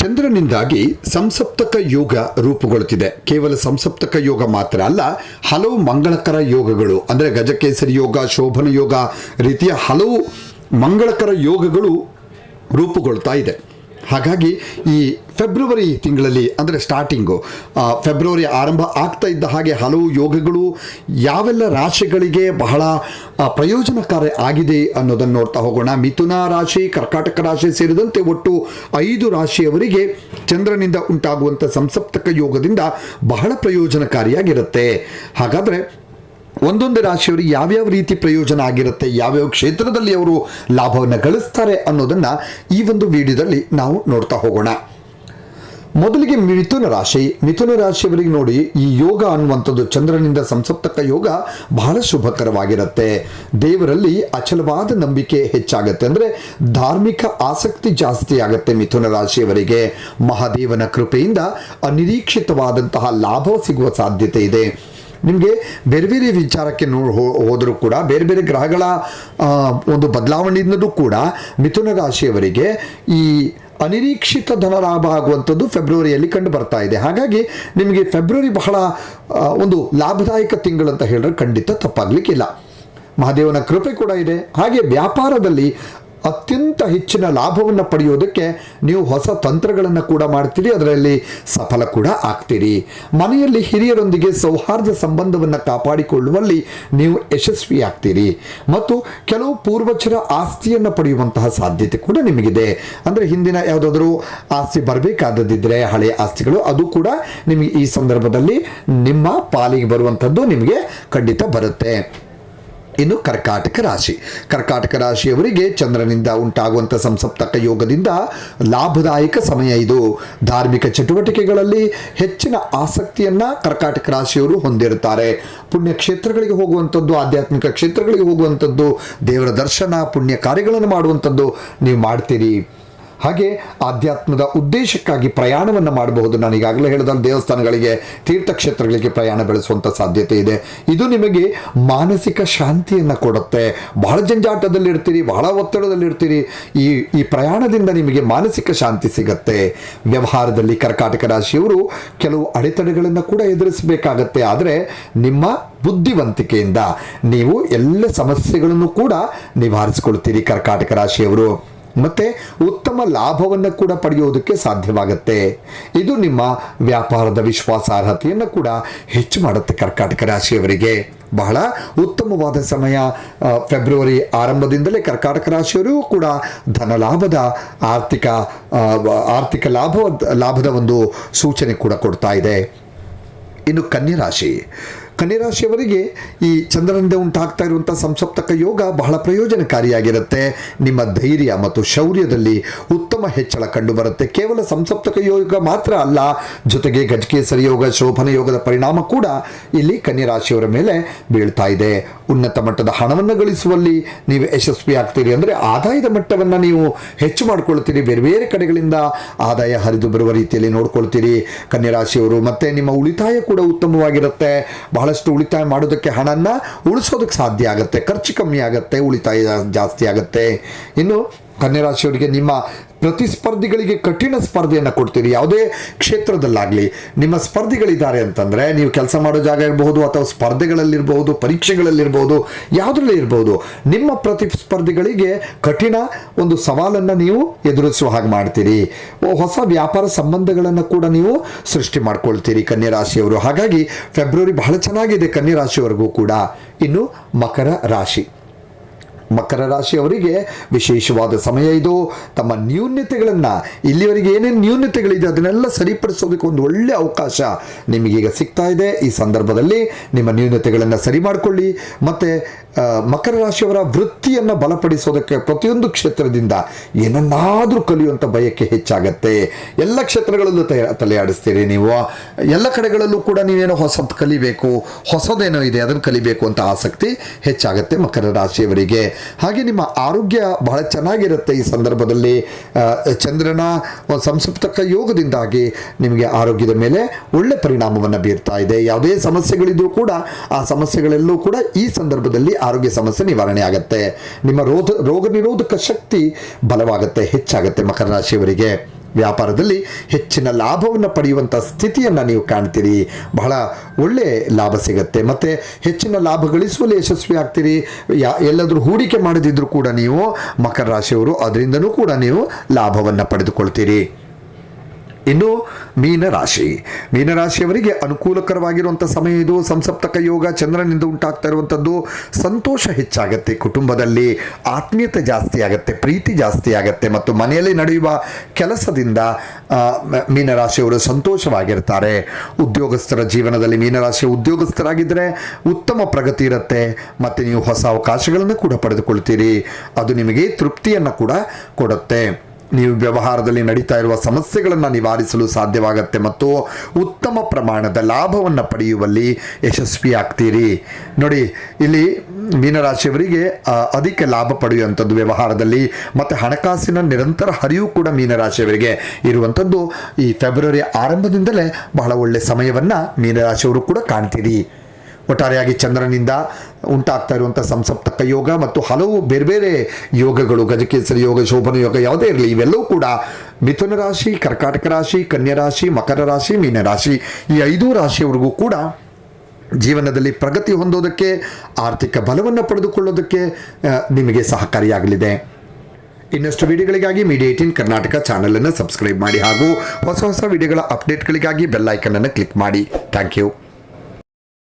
ಚಂದ್ರನಿಂದಾಗಿ ಸಂಸಪ್ತಕ ಯೋಗ ರೂಪುಗೊಳ್ಳುತ್ತಿದೆ. ಕೇವಲ ಸಂಸಪ್ತಕ ಯೋಗ ಮಾತ್ರ ಅಲ್ಲ, ಹಲವು ಮಂಗಳಕರ ಯೋಗಗಳು, ಅಂದರೆ ಗಜಕೇಸರಿ ಯೋಗ, ಶೋಭನ ಯೋಗ, ರೀತಿಯ ಹಲವು ಮಂಗಳಕರ ಯೋಗಗಳು ರೂಪುಗೊಳ್ತಾ ಇದೆ. ಹಾಗಾಗಿ ಈ ಫೆಬ್ರವರಿ ತಿಂಗಳಲ್ಲಿ, ಅಂದರೆ ಸ್ಟಾರ್ಟಿಂಗು ಫೆಬ್ರವರಿ ಆರಂಭ ಆಗ್ತಾ ಇದ್ದ ಹಾಗೆ ಹಲವು ಯೋಗಗಳು ಯಾವೆಲ್ಲ ರಾಶಿಗಳಿಗೆ ಬಹಳ ಪ್ರಯೋಜನಕಾರಿ ಆಗಿದೆ ಅನ್ನೋದನ್ನು ನೋಡ್ತಾ ಹೋಗೋಣ. ಮಿಥುನ ರಾಶಿ, ಕರ್ಕಾಟಕ ರಾಶಿ ಸೇರಿದಂತೆ ಒಟ್ಟು ಐದು ರಾಶಿಯವರಿಗೆ ಚಂದ್ರನಿಂದ ಉಂಟಾಗುವಂಥ ಸಂಸಪ್ತಕ ಯೋಗದಿಂದ ಬಹಳ ಪ್ರಯೋಜನಕಾರಿಯಾಗಿರುತ್ತೆ. ಹಾಗಾದರೆ ಒಂದೊಂದು ರಾಶಿಯವರಿಗೆ ಯಾವ್ಯಾವ ರೀತಿ ಪ್ರಯೋಜನ ಆಗಿರುತ್ತೆ, ಯಾವ್ಯಾವ ಕ್ಷೇತ್ರದಲ್ಲಿ ಅವರು ಲಾಭವನ್ನು ಗಳಿಸ್ತಾರೆ ಅನ್ನೋದನ್ನು ಈ ಒಂದು ವಿಡಿಯೋದಲ್ಲಿ ನಾವು ನೋಡ್ತಾ ಹೋಗೋಣ. ಮೊದಲಿಗೆ ಮಿಥುನ ರಾಶಿ. ಮಿಥುನ ರಾಶಿಯವರಿಗೆ ನೋಡಿ, ಈ ಯೋಗ ಅನ್ನುವಂಥದ್ದು ಚಂದ್ರನಿಂದ ಸಂಸಪ್ತಕ ಯೋಗ ಬಹಳ ಶುಭಕರವಾಗಿರುತ್ತೆ. ದೇವರಲ್ಲಿ ಅಚಲವಾದ ನಂಬಿಕೆ ಹೆಚ್ಚಾಗುತ್ತೆ. ಅಂದರೆ ಧಾರ್ಮಿಕ ಆಸಕ್ತಿ ಜಾಸ್ತಿ ಆಗುತ್ತೆ ಮಿಥುನ ರಾಶಿಯವರಿಗೆ. ಮಹಾದೇವನ ಕೃಪೆಯಿಂದ ಅನಿರೀಕ್ಷಿತವಾದಂತಹ ಲಾಭ ಸಿಗುವ ಸಾಧ್ಯತೆ ಇದೆ. ನಿಮಗೆ ಬೇರೆ ಬೇರೆ ವಿಚಾರಕ್ಕೆ ನೋಡಿ ಹೋದರೂ ಕೂಡ, ಬೇರೆ ಬೇರೆ ಗ್ರಹಗಳ ಒಂದು ಬದಲಾವಣೆಯಿಂದಲೂ ಕೂಡ ಮಿಥುನ ರಾಶಿಯವರಿಗೆ ಈ ಅನಿರೀಕ್ಷಿತ ಧನಲಾಭ ಆಗುವಂಥದ್ದು ಫೆಬ್ರವರಿಯಲ್ಲಿ ಕಂಡು ಬರ್ತಾ ಇದೆ. ಹಾಗಾಗಿ ನಿಮಗೆ ಫೆಬ್ರವರಿ ಬಹಳ ಒಂದು ಲಾಭದಾಯಕ ತಿಂಗಳು ಅಂತ ಹೇಳಿದ್ರೆ ಖಂಡಿತ ತಪ್ಪಾಗಲಿಕ್ಕಿಲ್ಲ. ಮಹಾದೇವನ ಕೃಪೆ ಕೂಡ ಇದೆ. ಹಾಗೆ ವ್ಯಾಪಾರದಲ್ಲಿ ಅತ್ಯಂತ ಹೆಚ್ಚಿನ ಲಾಭವನ್ನು ಪಡೆಯೋದಕ್ಕೆ ನೀವು ಹೊಸ ತಂತ್ರಗಳನ್ನು ಕೂಡ ಮಾಡ್ತೀರಿ, ಅದರಲ್ಲಿ ಸಫಲ ಕೂಡ ಆಗ್ತೀರಿ. ಮನೆಯಲ್ಲಿ ಹಿರಿಯರೊಂದಿಗೆ ಸೌಹಾರ್ದ ಸಂಬಂಧವನ್ನು ಕಾಪಾಡಿಕೊಳ್ಳುವಲ್ಲಿ ನೀವು ಯಶಸ್ವಿ ಆಗ್ತೀರಿ. ಮತ್ತು ಕೆಲವು ಪೂರ್ವಜರ ಆಸ್ತಿಯನ್ನು ಪಡೆಯುವಂತಹ ಸಾಧ್ಯತೆ ಕೂಡ ನಿಮಗಿದೆ. ಅಂದರೆ ಹಿಂದಿನ ಯಾವುದಾದ್ರೂ ಆಸ್ತಿ ಬರಬೇಕಾದದ್ದಿದ್ರೆ ಹಳೆಯ ಆಸ್ತಿಗಳು, ಅದು ಕೂಡ ನಿಮಗೆ ಈ ಸಂದರ್ಭದಲ್ಲಿ ನಿಮ್ಮ ಪಾಲಿಗೆ ಬರುವಂಥದ್ದು ನಿಮಗೆ ಖಂಡಿತ ಬರುತ್ತೆ. ಇನ್ನು ಕರ್ಕಾಟಕ ರಾಶಿ. ಕರ್ಕಾಟಕ ರಾಶಿಯವರಿಗೆ ಚಂದ್ರನಿಂದ ಉಂಟಾಗುವಂಥ ಸಂಸಪ್ತಕ ಯೋಗದಿಂದ ಲಾಭದಾಯಕ ಸಮಯ ಇದು. ಧಾರ್ಮಿಕ ಚಟುವಟಿಕೆಗಳಲ್ಲಿ ಹೆಚ್ಚಿನ ಆಸಕ್ತಿಯನ್ನ ಕರ್ಕಾಟಕ ರಾಶಿಯವರು ಹೊಂದಿರುತ್ತಾರೆ. ಪುಣ್ಯ ಕ್ಷೇತ್ರಗಳಿಗೆ ಹೋಗುವಂಥದ್ದು, ಆಧ್ಯಾತ್ಮಿಕ ಕ್ಷೇತ್ರಗಳಿಗೆ ಹೋಗುವಂಥದ್ದು, ದೇವರ ದರ್ಶನ, ಪುಣ್ಯ ಕಾರ್ಯಗಳನ್ನು ಮಾಡುವಂಥದ್ದು ನೀವು ಮಾಡ್ತೀರಿ. ಹಾಗೆ ಆಧ್ಯಾತ್ಮದ ಉದ್ದೇಶಕ್ಕಾಗಿ ಪ್ರಯಾಣವನ್ನು ಮಾಡಬಹುದು. ನಾನು ಈಗಾಗಲೇ ಹೇಳಿದ ದೇವಸ್ಥಾನಗಳಿಗೆ, ತೀರ್ಥಕ್ಷೇತ್ರಗಳಿಗೆ ಪ್ರಯಾಣ ಬೆಳೆಸುವಂಥ ಸಾಧ್ಯತೆ ಇದೆ. ಇದು ನಿಮಗೆ ಮಾನಸಿಕ ಶಾಂತಿಯನ್ನು ಕೊಡುತ್ತೆ. ಬಹಳ ಜಂಜಾಟದಲ್ಲಿರ್ತೀರಿ ಬಹಳ ಒತ್ತಡದಲ್ಲಿರ್ತೀರಿ ಈ ಈ ಪ್ರಯಾಣದಿಂದ ನಿಮಗೆ ಮಾನಸಿಕ ಶಾಂತಿ ಸಿಗತ್ತೆ. ವ್ಯವಹಾರದಲ್ಲಿ ಕರ್ಕಾಟಕ ರಾಶಿಯವರು ಕೆಲವು ಅಡೆತಡೆಗಳನ್ನು ಕೂಡ ಎದುರಿಸಬೇಕಾಗತ್ತೆ. ಆದರೆ ನಿಮ್ಮ ಬುದ್ಧಿವಂತಿಕೆಯಿಂದ ನೀವು ಎಲ್ಲ ಸಮಸ್ಯೆಗಳನ್ನು ಕೂಡ ನಿವಾರಿಸಿಕೊಳ್ತೀರಿ ಕರ್ಕಾಟಕ ರಾಶಿಯವರು. ಮತ್ತೆ ಉತ್ತಮ ಲಾಭವನ್ನು ಕೂಡ ಪಡೆಯೋದಕ್ಕೆ ಸಾಧ್ಯವಾಗುತ್ತೆ. ಇದು ನಿಮ್ಮ ವ್ಯಾಪಾರದ ವಿಶ್ವಾಸಾರ್ಹತೆಯನ್ನು ಕೂಡ ಹೆಚ್ಚು ಮಾಡುತ್ತೆ ಕರ್ಕಾಟಕ ರಾಶಿಯವರಿಗೆ. ಬಹಳ ಉತ್ತಮವಾದ ಸಮಯ ಫೆಬ್ರವರಿ ಆರಂಭದಿಂದಲೇ ಕರ್ಕಾಟಕ ರಾಶಿಯವರಿಗೂ ಕೂಡ ಧನ ಲಾಭದ ಆರ್ಥಿಕ ಆರ್ಥಿಕ ಲಾಭ ಲಾಭದ ಒಂದು ಸೂಚನೆ ಕೂಡ ಕೊಡ್ತಾ ಇದೆ. ಇನ್ನು ಕನ್ಯಾ ರಾಶಿ. ಕನ್ಯಾ ರಾಶಿಯವರಿಗೆ ಈ ಚಂದ್ರನಿಂದ ಉಂಟಾಗ್ತಾ ಇರುವಂಥ ಸಂಸಪ್ತಕ ಯೋಗ ಬಹಳ ಪ್ರಯೋಜನಕಾರಿಯಾಗಿರುತ್ತೆ. ನಿಮ್ಮ ಧೈರ್ಯ ಮತ್ತು ಶೌರ್ಯದಲ್ಲಿ ಉತ್ತಮ ಹೆಚ್ಚಳ ಕಂಡುಬರುತ್ತೆ. ಕೇವಲ ಸಂಸಪ್ತಕ ಯೋಗ ಮಾತ್ರ ಅಲ್ಲ, ಜೊತೆಗೆ ಗಜಕೇಸರಿ ಯೋಗ, ಶೋಭನ ಯೋಗದ ಪರಿಣಾಮ ಕೂಡ ಇಲ್ಲಿ ಕನ್ಯರಾಶಿಯವರ ಮೇಲೆ ಬೀಳ್ತಾ ಇದೆ. ಉನ್ನತ ಮಟ್ಟದ ಹಣವನ್ನು ಗಳಿಸುವಲ್ಲಿ ನೀವು ಯಶಸ್ವಿ ಆಗ್ತೀರಿ ಅಂದರೆ ಆದಾಯದ ಮಟ್ಟವನ್ನು ನೀವು ಹೆಚ್ಚು ಮಾಡ್ಕೊಳ್ತೀರಿ. ಬೇರೆ ಬೇರೆ ಕಡೆಗಳಿಂದ ಆದಾಯ ಹರಿದು ಬರುವ ರೀತಿಯಲ್ಲಿ ನೋಡ್ಕೊಳ್ತೀರಿ. ಕನ್ಯರಾಶಿಯವರು ಮತ್ತು ನಿಮ್ಮ ಉಳಿತಾಯ ಕೂಡ ಉತ್ತಮವಾಗಿರುತ್ತೆ. ಬಹಳಷ್ಟು ಉಳಿತಾಯ ಮಾಡೋದಕ್ಕೆ ಹಣನ ಉಳಿಸೋದಕ್ಕೆ ಸಾಧ್ಯ ಆಗುತ್ತೆ. ಖರ್ಚು ಕಮ್ಮಿ ಆಗುತ್ತೆ, ಉಳಿತಾಯ ಜಾಸ್ತಿ ಆಗುತ್ತೆ. ಇನ್ನು ಕನ್ಯರಾಶಿಯವರಿಗೆ ನಿಮ್ಮ ಪ್ರತಿಸ್ಪರ್ಧಿಗಳಿಗೆ ಕಠಿಣ ಸ್ಪರ್ಧೆಯನ್ನು ಕೊಡ್ತೀರಿ. ಯಾವುದೇ ಕ್ಷೇತ್ರದಲ್ಲಾಗಲಿ. ನಿಮ್ಮ ಸ್ಪರ್ಧಿಗಳಿದ್ದಾರೆ ಅಂತಂದರೆ ನೀವು ಕೆಲಸ ಮಾಡೋ ಜಾಗ ಇರಬಹುದು ಅಥವಾ ಸ್ಪರ್ಧೆಗಳಲ್ಲಿರಬಹುದು ಪರೀಕ್ಷೆಗಳಲ್ಲಿರ್ಬೋದು ಯಾವುದರಲ್ಲಿ ಇರ್ಬೋದು ನಿಮ್ಮ ಪ್ರತಿಸ್ಪರ್ಧಿಗಳಿಗೆ ಕಠಿಣ ಒಂದು ಸವಾಲನ್ನು ನೀವು ಎದುರಿಸುವ ಹಾಗೆ ಮಾಡ್ತೀರಿ. ಹೊಸ ವ್ಯಾಪಾರ ಸಂಬಂಧಗಳನ್ನು ಕೂಡ ನೀವು ಸೃಷ್ಟಿ ಮಾಡ್ಕೊಳ್ತೀರಿ ಕನ್ಯಾ ರಾಶಿಯವರು ಹಾಗಾಗಿ ಫೆಬ್ರವರಿ ಬಹಳ ಚೆನ್ನಾಗಿದೆ ಕನ್ಯಾ ರಾಶಿಯವರೆಗೂ ಕೂಡ. ಇನ್ನು ಮಕರ ರಾಶಿ. ಮಕರ ರಾಶಿಯವರಿಗೆ ವಿಶೇಷವಾದ ಸಮಯ ಇದು. ತಮ್ಮ ನ್ಯೂನ್ಯತೆಗಳನ್ನು ಇಲ್ಲಿವರೆಗೆ ಏನೇನು ನ್ಯೂನ್ಯತೆಗಳಿದೆ ಅದನ್ನೆಲ್ಲ ಸರಿಪಡಿಸೋದಕ್ಕೆ ಒಂದು ಒಳ್ಳೆ ಅವಕಾಶ ನಿಮಗೀಗ ಸಿಗ್ತಾ ಇದೆ. ಈ ಸಂದರ್ಭದಲ್ಲಿ ನಿಮ್ಮ ನ್ಯೂನ್ಯತೆಗಳನ್ನು ಸರಿ ಮಾಡಿಕೊಳ್ಳಿ. ಮತ್ತು ಮಕರ ರಾಶಿಯವರ ವೃತ್ತಿಯನ್ನು ಬಲಪಡಿಸೋದಕ್ಕೆ ಪ್ರತಿಯೊಂದು ಕ್ಷೇತ್ರದಿಂದ ಏನನ್ನಾದರೂ ಕಲಿಯುವಂಥ ಬಯಕೆ ಹೆಚ್ಚಾಗತ್ತೆ. ಎಲ್ಲ ಕ್ಷೇತ್ರಗಳಲ್ಲೂ ತಯ ತಲೆ ಆಡಿಸ್ತೀರಿ ನೀವು. ಎಲ್ಲ ಕಡೆಗಳಲ್ಲೂ ಕೂಡ ನೀವೇನೋ ಹೊಸದು ಕಲಿಬೇಕು, ಹೊಸದೇನೋ ಇದೆ, ಅದನ್ನು ಕಲಿಬೇಕು ಅಂತ ಆಸಕ್ತಿ ಹೆಚ್ಚಾಗುತ್ತೆ ಮಕರ ರಾಶಿಯವರಿಗೆ. ಹಾಗೆ ನಿಮ್ಮ ಆರೋಗ್ಯ ಬಹಳ ಚೆನ್ನಾಗಿರುತ್ತೆ ಈ ಸಂದರ್ಭದಲ್ಲಿ. ಚಂದ್ರನ ಒಂದು ಸಂಸಪ್ತಕ ಯೋಗದಿಂದಾಗಿ ನಿಮಗೆ ಆರೋಗ್ಯದ ಮೇಲೆ ಒಳ್ಳೆ ಪರಿಣಾಮವನ್ನು ಬೀರ್ತಾ ಇದೆ. ಯಾವುದೇ ಸಮಸ್ಯೆಗಳಿದ್ರೂ ಕೂಡ, ಆ ಸಮಸ್ಯೆಗಳೆಲ್ಲೂ ಕೂಡ ಈ ಸಂದರ್ಭದಲ್ಲಿ ಆರೋಗ್ಯ ಸಮಸ್ಯೆ ನಿವಾರಣೆ ಆಗುತ್ತೆ. ನಿಮ್ಮ ರೋಧ, ರೋಗ ನಿರೋಧಕ ಶಕ್ತಿ ಬಲವಾಗುತ್ತೆ, ಹೆಚ್ಚಾಗುತ್ತೆ ಮಕರ ರಾಶಿಯವರಿಗೆ. ವ್ಯಾಪಾರದಲ್ಲಿ ಹೆಚ್ಚಿನ ಲಾಭವನ್ನು ಪಡೆಯುವಂಥ ಸ್ಥಿತಿಯನ್ನು ನೀವು ಕಾಣ್ತೀರಿ. ಬಹಳ ಒಳ್ಳೆಯ ಲಾಭ ಸಿಗುತ್ತೆ. ಮತ್ತು ಹೆಚ್ಚಿನ ಲಾಭ ಗಳಿಸುವಲ್ಲಿ ಯಶಸ್ವಿ ಆಗ್ತೀರಿ. ಯಾ, ಎಲ್ಲಾದರೂ ಹೂಡಿಕೆ ಮಾಡದಿದ್ದರೂ ಕೂಡ ನೀವು ಮಕರ ರಾಶಿಯವರು, ಅದರಿಂದನೂ ಕೂಡ ನೀವು ಲಾಭವನ್ನು ಪಡೆದುಕೊಳ್ತೀರಿ. ಇನ್ನು ಮೀನರಾಶಿ. ಮೀನರಾಶಿಯವರಿಗೆ ಅನುಕೂಲಕರವಾಗಿರುವಂಥ ಸಮಯ ಇದು. ಸಂಸಪ್ತಕ ಯೋಗ ಚಂದ್ರನಿಂದ ಉಂಟಾಗ್ತಾ ಇರುವಂಥದ್ದು ಸಂತೋಷ ಹೆಚ್ಚಾಗತ್ತೆ ಕುಟುಂಬದಲ್ಲಿ. ಆತ್ಮೀಯತೆ ಜಾಸ್ತಿ ಆಗುತ್ತೆ, ಪ್ರೀತಿ ಜಾಸ್ತಿ ಆಗುತ್ತೆ ಮತ್ತು ಮನೆಯಲ್ಲಿ ನಡೆಯುವ ಕೆಲಸದಿಂದ ಮೀನರಾಶಿಯವರು ಸಂತೋಷವಾಗಿರ್ತಾರೆ. ಉದ್ಯೋಗಸ್ಥರ ಜೀವನದಲ್ಲಿ ಮೀನರಾಶಿ ಉದ್ಯೋಗಸ್ಥರಾಗಿದ್ದರೆ ಉತ್ತಮ ಪ್ರಗತಿ ಇರುತ್ತೆ, ಮತ್ತು ನೀವು ಹೊಸ ಅವಕಾಶಗಳನ್ನು ಕೂಡ ಪಡೆದುಕೊಳ್ತೀರಿ. ಅದು ನಿಮಗೆ ತೃಪ್ತಿಯನ್ನು ಕೂಡ ಕೊಡುತ್ತೆ. ನೀವು ವ್ಯವಹಾರದಲ್ಲಿ ನಡೀತಾ ಇರುವ ಸಮಸ್ಯೆಗಳನ್ನು ನಿವಾರಿಸಲು ಸಾಧ್ಯವಾಗುತ್ತೆ ಮತ್ತು ಉತ್ತಮ ಪ್ರಮಾಣದ ಲಾಭವನ್ನು ಪಡೆಯುವಲ್ಲಿ ಯಶಸ್ವಿ ಆಗ್ತೀರಿ. ನೋಡಿ, ಇಲ್ಲಿ ಮೀನರಾಶಿಯವರಿಗೆ ಅಧಿಕ ಲಾಭ ಪಡೆಯುವಂಥದ್ದು ವ್ಯವಹಾರದಲ್ಲಿ ಮತ್ತು ಹಣಕಾಸಿನ ನಿರಂತರ ಹರಿವು ಕೂಡ ಮೀನರಾಶಿಯವರಿಗೆ ಇರುವಂಥದ್ದು. ಈ ಫೆಬ್ರವರಿ ಆರಂಭದಿಂದಲೇ ಬಹಳ ಒಳ್ಳೆಯ ಸಮಯವನ್ನು ಮೀನರಾಶಿಯವರು ಕೂಡ ಕಾಣ್ತೀರಿ. ಒಟ್ಟಾರೆಯಾಗಿ ಚಂದ್ರನಿಂದ ಉಂಟಾಗ್ತಾ ಇರುವಂಥ ಸಂಸಪ್ತಕ ಯೋಗ ಮತ್ತು ಹಲವು ಬೇರೆ ಬೇರೆ ಯೋಗಗಳು ಗಜಕೇಸರಿ ಯೋಗ, ಶೋಭನ ಯೋಗ ಯಾವುದೇ ಇರಲಿ, ಇವೆಲ್ಲವೂ ಕೂಡ ಮಿಥುನ ರಾಶಿ, ಕರ್ಕಾಟಕ ರಾಶಿ, ಕನ್ಯಾ ರಾಶಿ, ಮಕರ ರಾಶಿ, ಮೀನ ರಾಶಿ ಈ ಐದು ರಾಶಿಯವರೆಗೂ ಕೂಡ ಜೀವನದಲ್ಲಿ ಪ್ರಗತಿ ಹೊಂದೋದಕ್ಕೆ, ಆರ್ಥಿಕ ಬಲವನ್ನು ಪಡೆದುಕೊಳ್ಳೋದಕ್ಕೆ ನಿಮಗೆ ಸಹಕಾರಿಯಾಗಲಿದೆ. ಇನ್ನಷ್ಟು ವಿಡಿಯೋಗಳಿಗಾಗಿ ಮೀಡಿಯಾ ಏಟೀನ್ ಕರ್ನಾಟಕ ಚಾನಲನ್ನು ಸಬ್ಸ್ಕ್ರೈಬ್ ಮಾಡಿ ಹಾಗೂ ಹೊಸ ಹೊಸ ವಿಡಿಯೋಗಳ ಅಪ್ಡೇಟ್ಗಳಿಗಾಗಿ ಬೆಲ್ ಐಕನನ್ನು ಕ್ಲಿಕ್ ಮಾಡಿ. Thank you.